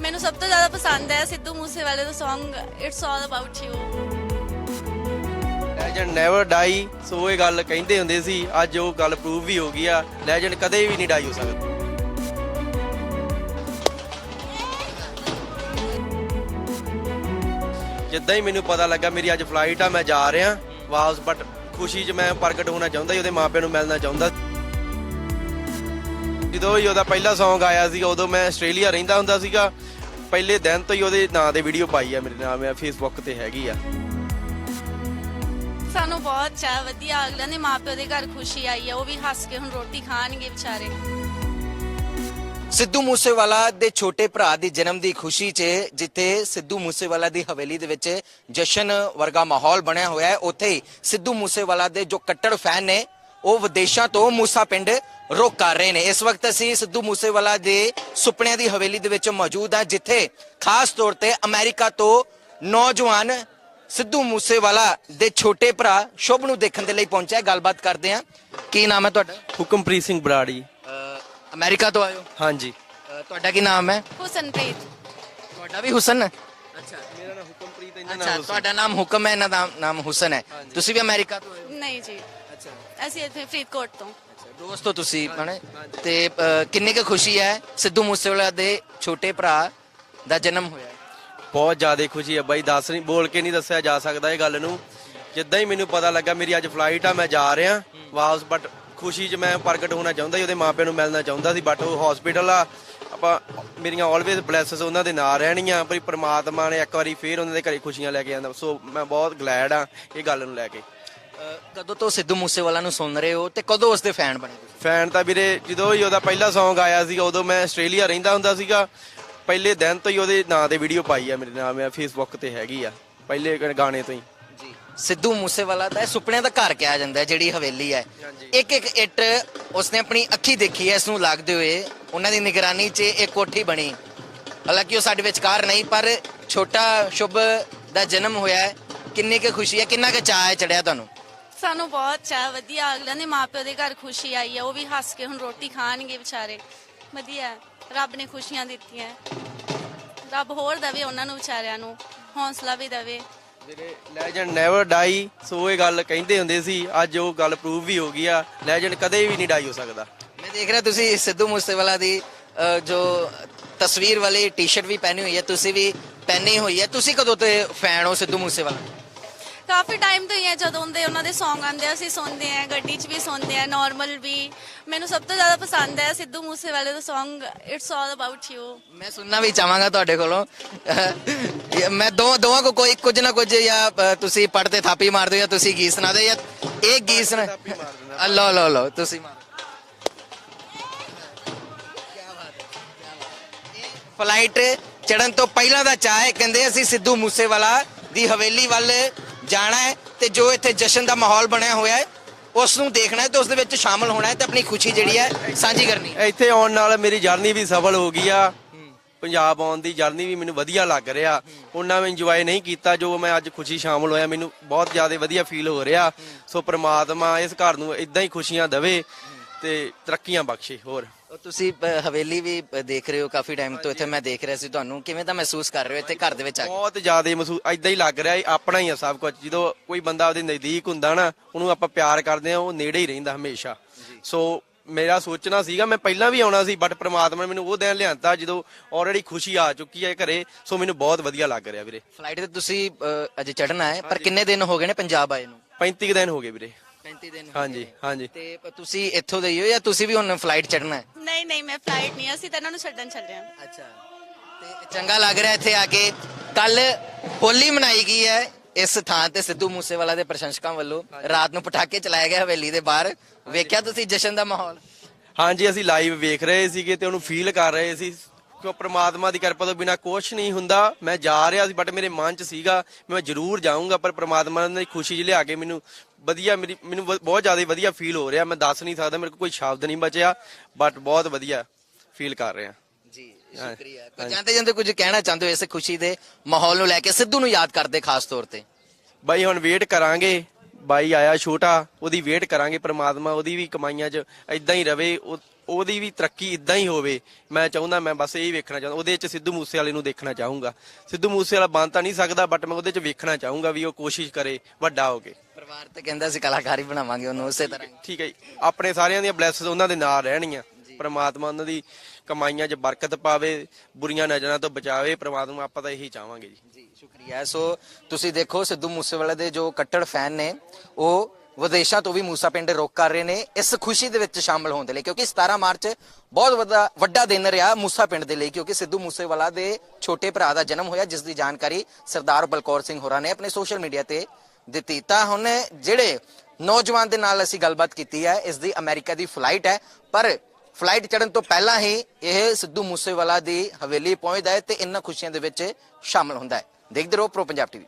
ਮੈਨੂੰ ਸਭ ਤੋਂ ਜ਼ਿਆਦਾ ਪਸੰਦ ਹੈ ਸਿੱਧੂ ਮੂਸੇਵਾਲੇ ਦਾ Song it's all about you legend never die so ਇਹ ਗੱਲ ਕਹਿੰਦੇ ਹੁੰਦੇ ਸੀ, ਅੱਜ ਉਹ ਗੱਲ ਪ੍ਰੂਵ ਵੀ ਹੋ ਗਈ ਆ ਲੈਜੈਂਡ ਕਦੇ ਵੀ ਨਹੀਂ ਡਾਈ ਹੋ ਸਕਦਾ। ਜਿੱਦਾਂ ਹੀ ਮੈਨੂੰ ਪਤਾ ਲੱਗਾ ਮੇਰੀ ਅੱਜ ਫਲਾਈਟ ਆ, ਮੈਂ ਜਾ ਰਿਹਾ, ਵਾਪਸ ਬਟ ਖੁਸ਼ੀ 'ਚ ਮੈਂ ਪ੍ਰਗਟ ਹੋਣਾ ਚਾਹੁੰਦਾ ਸੀ, ਉਹਦੇ ਮਾਪਿਆਂ ਨੂੰ ਮਿਲਣਾ ਚਾਹੁੰਦਾ ਜਦੋਂ ਹੀ ਉਹਦਾ ਪਹਿਲਾ Song ਆਇਆ ਸੀਗਾ ਉਦੋਂ ਮੈਂ ਆਸਟ੍ਰੇਲੀਆ ਰਹਿੰਦਾ ਹੁੰਦਾ ਸੀਗਾ ਪਹਿਲੇ ਦਿਨ ਤੋਂ ਹੀ ਉਹਦੇ ਨਾਂ ਤੇ ਵੀਡੀਓ ਪਾਈ ਆ ਮੇਰੇ ਨਾਮ ਆ ਫੇਸਬੁੱਕ ਤੇ ਹੈਗੀ ਆ। ਸਾਨੂੰ ਬਹੁਤ ਚਾਹ ਵਧੀਆ। ਅਗਲਿਆਂ ਦੇ ਮਾਪਿਓ ਦੇ ਘਰ ਖੁਸ਼ੀ ਆਈ ਹੈ ਉਹ ਵੀ ਹੱਸ ਕੇ ਹੁਣ ਰੋਟੀ ਖਾਣਗੇ ਵਿਚਾਰੇ। ਸਿੱਧੂ ਮੂਸੇਵਾਲਾ ਦੇ ਛੋਟੇ ਭਰਾ ਦੀ ਜਨਮ ਦੀ ਖੁਸ਼ੀ 'ਚ ਜਿੱਥੇ ਸਿੱਧੂ ਮੂਸੇਵਾਲਾ ਦੀ ਹਵੇਲੀ ਦੇ ਵਿੱਚ ਜਸ਼ਨ ਵਰਗਾ ਮਾਹੌਲ ਬਣਿਆ ਹੋਇਆ ਹੈ ਉੱਥੇ ਹੀ ਸਿੱਧੂ ਮੂਸੇਵਾਲਾ ਦੇ ਜੋ ਕੱਟੜ ਫੈਨ ਨੇ ਉਹ ਵਿਦੇਸ਼ਾਂ ਤੋਂ ਮੂਸਾ ਪਿੰਡ ਰੁਕ ਕਰ ਰਹੇ ਨੇ। ਇਸ ਵਕਤ ਅਸੀਂ ਸਿੱਧੂ ਮੂਸੇਵਾਲਾ ਦੇ ਸੁਪਨਿਆਂ ਦੀ ਹਵੇਲੀ ਦੇ ਵਿੱਚ ਮੌਜੂਦ ਹਾਂ ਜਿੱਥੇ ਖਾਸ ਤੌਰ ਤੇ ਅਮਰੀਕਾ ਤੋਂ ਨੌਜਵਾਨ ਸਿੱਧੂ ਮੂਸੇਵਾਲਾ ਦੇ ਛੋਟੇ ਭਰਾ ਸ਼ੁਭ ਨੂੰ ਦੇਖਣ ਦੇ ਲਈ ਪਹੁੰਚਿਆ ਗੱਲਬਾਤ ਕਰਦੇ ਹਾਂ। ਕੀ ਨਾਮ ਹੈ ਤੁਹਾਡਾ? ਹੁਕਮਪ੍ਰੀਤ ਸਿੰਘ ਬਰਾੜੀ। ਅਮਰੀਕਾ ਤੋਂ ਆਏ ਹੋ ਹਾਂਜੀ ਤੁਹਾਡਾ ਕੀ ਨਾਮ ਹੈ? ਹੁਸਨਪ੍ਰੀਤ। ਤੁਹਾਡਾ ਵੀ ਹੁਸਨ? ਹੈ ਅੱਛਾ। ਮੇਰਾ ਨਾਮ ਹੁਕਮਪ੍ਰੀਤ ਅੱਛਾ ਤੁਹਾਡਾ ਨਾਮ ਹੁਕਮ ਹੈ ਇਹਨਾਂ ਦਾ ਨਾਮ ਹੁਸਨ ਹੈ। ਤੁਸੀਂ ਵੀ ਅਮਰੀਕਾ ਤੋਂ ਹੋ ਨਹੀਂ ਜੀ। ਅੱਛਾ। ਅਸੀਂ ਇੱਥੇ ਫਰੀਦਕੋਟ ਤੋਂ। ਦੋਸਤ ਹੋ ਤੁਸੀਂ ਹਣੇ ਤੇ ਅਹ, ਕਿੰਨੀ ਕੁ ਖੁਸ਼ੀ ਹੈ ਸਿੱਧੂ ਮੂਸੇਵਾਲਾ ਦੇ ਛੋਟੇ ਭਰਾ ਦਾ ਜਨਮ ਹੋਇਆ? ਬਹੁਤ ਜ਼ਿਆਦਾ ਖੁਸ਼ੀ ਹੈ ਬਾਈ ਦੱਸ ਨਹੀਂ ਬੋਲ ਕੇ ਨਹੀਂ ਦੱਸਿਆ ਜਾ ਸਕਦਾ ਇਹ ਗੱਲ ਨੂੰ। ਜਿੱਦਾਂ ਹੀ ਮੈਨੂੰ ਪਤਾ ਲੱਗਾ ਮੇਰੀ ਅੱਜ ਫਲਾਈਟ ਆ ਮੈਂ ਜਾ ਰਿਹਾ। ਵਾਪਸ ਬਟ ਖੁਸ਼ੀ 'ਚ ਮੈਂ ਪ੍ਰਗਟ ਹੋਣਾ ਚਾਹੁੰਦਾ ਸੀ ਉਹਦੇ ਮਾਪਿਆਂ ਨੂੰ ਮਿਲਣਾ ਚਾਹੁੰਦਾ ਸੀ ਬਟ ਉਹ ਹਸਪੀਟਲ ਆ। ਆਪਾਂ ਮੇਰੀਆਂ ਆਲਵੇਜ਼ ਬਲੇਸਿਸ ਉਹਨਾਂ ਦੇ ਨਾਲ ਰਹਿਣੀਆਂ ਪਰ ਪ੍ਰਮਾਤਮਾ ਨੇ ਇੱਕ ਵਾਰੀ ਫੇਰ ਉਹਨਾਂ ਦੇ ਘਰੇ ਖੁਸ਼ੀਆਂ ਲੈ ਕੇ ਆਂਦਾ। ਸੋ ਮੈਂ ਬਹੁਤ ਗਲੈਡ ਆ ਇਹ ਗੱਲ ਨੂੰ ਲੈ ਕੇ। ਕਦੋਂ ਤੋਂ ਸਿੱਧੂ ਮੂਸੇਵਾਲਾ ਨੂੰ ਸੁਣ ਰਹੇ ਹੋ ਤੇ ਕਦੋਂ ਉਸ ਦੇ ਫੈਨ ਬਣੇ ਤੁਸੀਂ? ਫੈਨ ਤਾਂ ਵੀਰੇ ਜਦੋਂ ਹੀ ਉਹਦਾ ਪਹਿਲਾ Song ਆਇਆ ਸੀਗਾ ਉਦੋਂ ਮੈਂ ਆਸਟ੍ਰੇਲੀਆ ਰਹਿੰਦਾ ਹੁੰਦਾ ਸੀਗਾ। ਪਹਿਲੇ ਦਿਨ ਤੋਂ ਹੀ ਉਹਦੇ ਨਾਂ ਤੇ ਵੀਡੀਓ ਪਾਈ ਆ ਮੇਰੇ ਨਾਮ ਆ ਫੇਸਬੁੱਕ ਤੇ ਹੈਗੀ ਆ ਪਹਿਲੇ ਗਾਣੇ ਤੋਂ ਹੀ। ਜੀ। ਸਿੱਧੂ ਮੂਸੇਵਾਲਾ ਦਾ ਇਹ ਸੁਪਨਿਆਂ ਦਾ ਘਰ ਕਿਹਾ ਜਾਂਦਾ ਹੈ ਜਿਹੜੀ ਹਵੇਲੀ ਹੈ। ਇੱਕ ਇੱਕ ਇੱਟ ਉਸਨੇ ਆਪਣੀ ਅੱਖੀ ਦੇਖੀ ਹੈ ਇਸ ਨੂੰ ਲੱਗਦੇ ਹੋਏ ਉਹਨਾਂ ਦੀ ਨਿਗਰਾਨੀ 'ਚ ਇਹ ਕੋਠੀ ਬਣੀ। ਹਾਲਾਂਕਿ ਉਹ ਸਾਡੇ ਵਿਚਕਾਰ ਨਹੀਂ ਪਰ ਛੋਟਾ ਸ਼ੁਭ ਦਾ ਜਨਮ ਹੋਇਆ ਹੈ। ਕਿੰਨੀ ਕੁ ਖੁਸ਼ੀ ਹੈ ਕਿੰਨਾ ਕੁ ਚਾਅ ਹੈ ਚੜਿਆ ਤੁਹਾਨੂੰ? ਸਾਨੂੰ ਬਹੁਤ ਚਾਹ ਵਧੀਆ। ਅਗਲਿਆਂ ਦੇ ਮਾਪਿਓ ਦੇ ਘਰ ਖੁਸ਼ੀ ਆਈ ਹੈ ਉਹ ਵੀ ਹੱਸ ਕੇ ਹੁਣ ਰੋਟੀ ਖਾਣਗੇ ਵਿਚਾਰੇ। ਵਧੀਆ। ਰੱਬ ਨੇ ਖੁਸ਼ੀਆਂ ਦਿੱਤੀਆਂ। ਰੱਬ ਹੋਰ ਦਵੇ ਉਹਨਾਂ ਨੂੰ ਵਿਚਾਰਿਆਂ ਨੂੰ ਹੌਸਲਾ ਵੀ ਦਵੇ। ਵੀਰੇ ਲੈਜੈਂਡ ਨੈਵਰ ਡਾਈ ਸੋ ਇਹ ਗੱਲ ਕਹਿੰਦੇ ਹੁੰਦੇ ਸੀ ਅੱਜ ਉਹ ਗੱਲ ਪ੍ਰੂਵ ਵੀ ਹੋ ਗਈ ਆ। ਲੈਜੈਂਡ ਕਦੇ ਵੀ ਨਹੀਂ ਡਾਈ ਹੋ ਸਕਦਾ। ਮੈਂ ਦੇਖ ਰਿਹਾ ਤੁਸੀਂ ਸਿੱਧੂ ਮੂਸੇਵਾਲਾ ਦੀ ਜੋ ਤਸਵੀਰ ਵਾਲੀ ਟੀ-ਸ਼ਰਟ ਵੀ ਪਹਿਨੀ ਹੋਈ ਹੈ ਤੁਸੀਂ ਵੀ ਪਹਿਨੀ ਹੋਈ ਹੈ। ਤੁਸੀਂ ਕਦੋਂ ਤੇ ਫੈਨ ਹੋ ਸਿੱਧੂ ਮੂਸੇਵਾਲਾ? ਕਾਫੀ ਟਾਈਮ ਤੋਂ ਹੀ ਹੈ ਜਦੋਂ ਦੇ ਉਹਨਾਂ ਦੇ Song ਆਉਂਦੇ ਆ ਅਸੀਂ ਸੁਣਦੇ ਆ ਗੱਡੀ 'ਚ ਵੀ ਸੁਣਦੇ ਆ ਨਾਰਮਲ ਵੀ। ਮੈਨੂੰ ਸਭ ਤੋਂ ਜ਼ਿਆਦਾ ਪਸੰਦ ਹੈ ਸਿੱਧੂ ਮੂਸੇਵਾਲੇ ਦਾ Song it's all about you ਮੈਂ ਸੁਣਨਾ ਵੀ ਚਾਹਾਂਗਾ ਤੁਹਾਡੇ ਕੋਲੋਂ। ਅ, ਮੈਂ ਦੋ ਦੋਵਾਂ ਕੋ ਕੋਈ ਕੁਝ ਨਾ ਕੁਝ ਜਾਂ ਅ, ਤੁਸੀਂ ਪੜ ਤੇ ਥਾਪੀ ਮਾਰ ਦਿਓ ਜਾਂ ਤੁਸੀਂ ਗੀਤ ਸੁਣਾ ਦਿਓ ਜਾਂ ਇਹ ਗੀਤ ਸੁਣਾ ਲਓ ਲਓ ਲਓ ਤੁਸੀਂ ਮਾਰੋ। ਫਲਾਈਟ ਚੜਨ ਤੋਂ ਪਹਿਲਾਂ ਦਾ ਚਾਹ ਹੈ ਕਹਿੰਦੇ ਅਸੀਂ ਸਿੱਧੂ ਮੂਸੇਵਾਲਾ ਦੀ ਹਵੇਲੀ ਵੱਲ ਜਾਣਾ ਹੈ ਤੇ ਜੋ ਇੱਥੇ ਜਸ਼ਨ ਦਾ ਮਾਹੌਲ ਬਣਿਆ ਹੋਇਆ ਹੈ ਉਸ ਨੂੰ ਦੇਖਣਾ ਹੈ ਤੇ ਉਸ ਦੇ ਵਿੱਚ ਸ਼ਾਮਲ ਹੋਣਾ ਹੈ ਤੇ ਆਪਣੀ ਖੁਸ਼ੀ ਜਿਹੜੀ ਹੈ ਸਾਂਝੀ ਕਰਨੀ ਹੈ। ਇੱਥੇ ਆਉਣ ਨਾਲ ਮੇਰੀ ਜਰਨੀ ਵੀ ਸਫਲ ਹੋ ਗਈ ਆ। ਪੰਜਾਬ ਆਉਣ ਦੀ ਜਰਨੀ ਵੀ ਮੈਨੂੰ ਵਧੀਆ ਲੱਗ ਰਿਹਾ। ਉਹਨਾਂ ਮੈਂ ਇੰਜੋਏ ਨਹੀਂ ਕੀਤਾ, ਜੋ ਮੈਂ ਅੱਜ ਖੁਸ਼ੀ ਸ਼ਾਮਲ ਹੋਇਆ, ਮੈਨੂੰ ਬਹੁਤ ਜ਼ਿਆਦਾ ਵਧੀਆ ਫੀਲ ਹੋ ਰਿਹਾ। ਸੋ ਪ੍ਰਮਾਤਮਾ ਇਸ ਘਰ ਨੂੰ ਇਦਾਂ ਹੀ ਖੁਸ਼ੀਆਂ ਦੇਵੇ ਤੇ ਤਰੱਕੀਆਂ ਬਖਸ਼ੇ, ਹੋਰ। ਤੁਸੀਂ ਅ, ਹਵੇਲੀ ਵੀ ਅ, ਦੇਖ ਰਹੇ ਹੋ ਕਾਫੀ ਟਾਈਮ ਤੋਂ ਇੱਥੇ ਮੈਂ ਦੇਖ ਰਿਹਾ ਸੀ ਤੁਹਾਨੂੰ। ਕਿਵੇਂ ਦਾ ਮਹਿਸੂਸ ਕਰ ਰਹੇ ਹੋ ਇੱਥੇ ਘਰ ਦੇ ਵਿੱਚ ਆ ਕੇ? ਬਹੁਤ ਜ਼ਿਆਦਾ ਮਹਿਸੂਸ ਇਦਾਂ ਹੀ ਲੱਗ ਰਿਹਾ ਇਹ ਆਪਣਾ ਹੀ ਆ ਸਭ ਕੁਝ ਜਦੋਂ ਕੋਈ ਬੰਦਾ ਉਹਦੇ ਨਜ਼ਦੀਕ ਹੁੰਦਾ ਨਾ ਉਹਨੂੰ ਆਪਾਂ ਪਿਆਰ ਕਰਦੇ ਆ ਉਹ ਨੇੜੇ ਹੀ ਰਹਿੰਦਾ ਹਮੇਸ਼ਾ। ਸੋ ਮੇਰਾ ਸੋਚਣਾ ਸੀਗਾ ਮੈਂ ਪਹਿਲਾਂ ਵੀ ਆਉਣਾ ਸੀ ਬਟ ਪ੍ਰਮਾਤਮਾ ਨੇ ਮੈਨੂੰ ਉਹ ਦਿਨ ਲਿਆਂਤਾ ਜਦੋਂ already ਖੁਸ਼ੀ ਆ ਚੁੱਕੀ ਹੈ ਘਰੇ। ਸੋ ਮੈਨੂੰ ਬਹੁਤ ਵਧੀਆ ਲੱਗ ਰਿਹਾ ਵੀਰੇ। ਫਲਾਈਟ ਤੇ ਤੁਸੀਂ ਅ, ਅਜੇ ਚੜਨਾ ਹੈ ਪਰ ਕਿੰਨੇ ਦਿਨ ਹੋ ਗਏ ਨੇ ਪੰਜਾਬ ਆਏ ਨੂੰ? 35 ਕੁ ਦਿਨ ਹੋ ਗਏ ਵੀਰੇ। 35 ਦਿਨ ਹਾਂਜੀ ਹਾਂਜੀ। ਤੇ ਪ- ਤੁਸੀਂ ਇੱਥੋਂ ਦੇ ਹੀ ਹੋ ਜਾਂ ਤੁਸੀਂ ਵੀ ਹੁਣ ਫਲਾਈਟ ਚੜਨਾ ਹੈ? ਨਹੀਂ ਨਹੀਂ ਮੈਂ ਫਲਾਈਟ ਨਹੀਂ ਅਸੀਂ ਤਾਂ ਇਹਨਾਂ ਨੂੰ ਛੱਡਣ ਚੱਲੇ ਹਾਂ। ਅੱਛਾ। ਤੇ ਚੰਗਾ ਲੱਗ ਰਿਹਾ ਇੱਥੇ ਆ ਕੇ। ਕੱਲ ਹੋਲੀ ਮਨਾਈ ਗਈ ਹੈ ਇਸ ਥਾਂ ਤੇ ਸਿੱਧੂ ਮੂਸੇਵਾਲਾ ਦੇ ਪ੍ਰਸ਼ੰਸਕਾਂ ਵੱਲੋਂ। ਰਾਤ ਨੂੰ ਪਟਾਕੇ ਚਲਾਏ ਗਏ ਹਵੇਲੀ ਦੇ ਬਾਹਰ। ਵੇਖਿਆ ਤੁਸੀਂ ਜਸ਼ਨ ਦਾ ਮਾਹੌਲ? ਹਾਂਜੀ ਅਸੀਂ ਲਾਈਵ ਵੇਖ ਰਹੇ ਸੀਗੇ ਤੇ ਉਹਨੂੰ ਫੀਲ ਕਰ ਰਹੇ ਸੀ। ਕਿਉਂ ਪ੍ਰਮਾਤਮਾ ਦੀ ਕਿਰਪਾ ਤੋਂ ਬਿਨਾ ਕੁਝ ਨਹੀਂ ਹੁੰਦਾ। ਮੈਂ ਜਾ ਰਿਹਾ ਸੀ ਬਟ ਮੇਰੇ ਮਨ 'ਚ ਸੀਗਾ ਮੈਂ ਜ਼ਰੂਰ ਜਾਊਂਗਾ ਪਰ ਪ੍ਰਮਾਤਮਾ ਨੇ ਖੁਸ਼ੀ 'ਚ ਲਿਆ ਕੇ ਮੈਨੂੰ ਵਧੀਆ ਮੇਰੀ ਮੈਨੂੰ ਬਹੁਤ ਜ਼ਿਆਦਾ ਵਧੀਆ ਫੀਲ ਹੋ ਰਿਹਾ। ਮੈਂ ਦੱਸ ਨਹੀਂ ਸਕਦਾ ਮੇਰੇ ਕੋਲ ਕੋਈ ਸ਼ਬਦ ਨਹੀਂ ਬਚਿਆ ਬਟ ਬਹੁਤ ਵਧੀਆ ਫੀਲ ਕਰ ਰਿਹਾ। ਜੀ ਸ਼ੁਕਰੀਆ। ਜਾਂਦੇ ਜਾਂਦੇ ਕੁਝ ਕਹਿਣਾ ਚਾਹੁੰਦੇ ਹੋ ਇਸ ਖੁਸ਼ੀ ਦੇ ਮਾਹੌਲ ਨੂੰ ਲੈ ਕੇ ਸਿੱਧੂ ਨੂੰ ਯਾਦ ਕਰਦੇ ਖਾਸ ਤੌਰ ਤੇ? ਬਾਈ ਹੁਣ ਵੇਟ ਕਰਾਂਗੇ। ਬਾਈ ਆਇਆ ਛੋਟਾ ਉਹਦੀ ਵੇਟ ਕਰਾਂਗੇ ਪ੍ਰਮਾਤਮਾ ਉਹਦੀ ਵੀ ਕਮਾਈਆਂ 'ਚ ਇਦਾਂ ਹੀ ਰਵੇ ਉਹ ਉਹਦੀ ਵੀ ਤਰੱਕੀ ਇਦਾਂ ਹੀ ਹੋਵੇ। ਮੈਂ ਚਾਹੁੰਦਾ ਮੈਂ ਬਸ ਇਹ ਵੇਖਣਾ ਚਾਹੁੰਦਾ ਉਹਦੇ ਵਿੱਚ ਸਿੱਧੂ ਮੂਸੇ ਵਾਲੇ ਨੂੰ ਦੇਖਣਾ ਚਾਹੂੰਗਾ। ਸਿੱਧੂ ਮੂਸੇ ਵਾਲਾ ਬਣ ਤਾਂ ਨਹੀਂ ਸਕਦਾ ਬਟ ਮੈਂ ਉਹਦੇ 'ਚ ਵੇਖਣਾ ਚਾਹੂੰਗਾ ਵੀ ਉਹ ਕੋਸ਼ਿਸ਼ ਕਰੇ ਵੱਡਾ ਹੋ ਕੇ। ਪਰਿਵਾਰ ਤੇ ਕਹਿੰਦਾ ਸੀ ਕਲਾਕਾਰ ਹੀ ਬਣਾਵਾਂਗੇ ਉਹਨੂੰ ਉਸੇ ਤਰ੍ਹਾਂ। ਠੀਕ ਹੈ ਜੀ। ਆਪਣੇ ਸਾਰਿਆਂ ਦੀਆਂ ਬਲੈਸਸ ਉਹਨਾਂ ਦੇ ਨਾਲ ਰਹਿਣਗੀਆਂ। ਪ੍ਰਮਾਤਮਾ ਉਹਨਾਂ ਦੀ ਕਮਾਈਆਂ 'ਚ ਬਰਕਤ ਪਾਵੇ, ਬੁਰੀਆਂ ਨਜ਼ਰਾਂ ਤੋਂ ਬਚਾਵੇ, ਪ੍ਰਮਾਤਮਾ ਆਪਾਂ ਤਾਂ ਇਹੀ ਚਾਹਾਂਗੇ ਜੀ। ਜੀ, ਸ਼ੁਕਰੀਆ। ਸੋ ਤੁਸੀਂ ਦੇਖੋ, ਸਿੱਧੂ ਮੂਸੇਵਾਲੇ ਦੇ ਜੋ ਕੱਟੜ ਫੈਨ ਨੇ, ਉਹ ਵਿਦੇਸ਼ਾਂ ਤੋਂ ਵੀ ਮੂਸਾ ਪਿੰਡ ਰੋਕ ਕਰ ਰਹੇ ਨੇ, ਇਸ ਖੁਸ਼ੀ ਦੇ ਵਿੱਚ ਸ਼ਾਮਲ ਹੋਣ ਦੇ ਲਈ, ਕਿਉਂਕਿ 17 ਮਾਰਚ ਬਹੁਤ ਵੱਡਾ ਵੱਡਾ ਦਿਨ ਰਿਹਾ ਮੂਸਾ ਪਿੰਡ ਦੇ ਲਈ, ਕਿਉਂਕਿ ਸਿੱਧੂ ਮੂਸੇਵਾਲਾ ਦੇ ਛੋਟੇ ਭਰਾ ਦਾ ਜਨਮ ਹੋਇਆ, ਜਿਸ ਦੀ ਜਾਣਕਾਰੀ ਸਰਦਾਰ ਬਲਕੌਰ ਸਿੰਘ ਹੋਰਾਂ ਨੇ ਆਪਣੇ ਸੋਸ਼ਲ ਮੀਡੀਆ ਤੇ ਦਿੱਤੀ। ਤਾਂ ਹੁਣ ਜਿਹੜੇ ਨੌਜਵਾਨ ਦੇ ਨਾਲ ਅਸੀਂ ਗੱਲਬਾਤ ਕੀਤੀ ਹੈ, ਇਸ ਦੀ ਅਮਰੀਕਾ ਦੀ ਫਲਾਈਟ ਹੈ, ਪਰ ਫਲਾਈਟ ਚੜਨ ਤੋਂ ਪਹਿਲਾਂ ਹੀ ਇਹ ਸਿੱਧੂ ਮੂਸੇਵਾਲਾ ਦੀ ਹਵੇਲੀ ਪਹੁੰਚਦਾ ਹੈ ਤੇ ਇਹਨਾਂ ਖੁਸ਼ੀਆਂ ਦੇ ਵਿੱਚ ਸ਼ਾਮਲ ਹੁੰਦਾ ਹੈ। ਦੇਖਦੇ ਰਹੋ ਪ੍ਰੋ ਪੰਜਾਬ ਟੀਵੀ।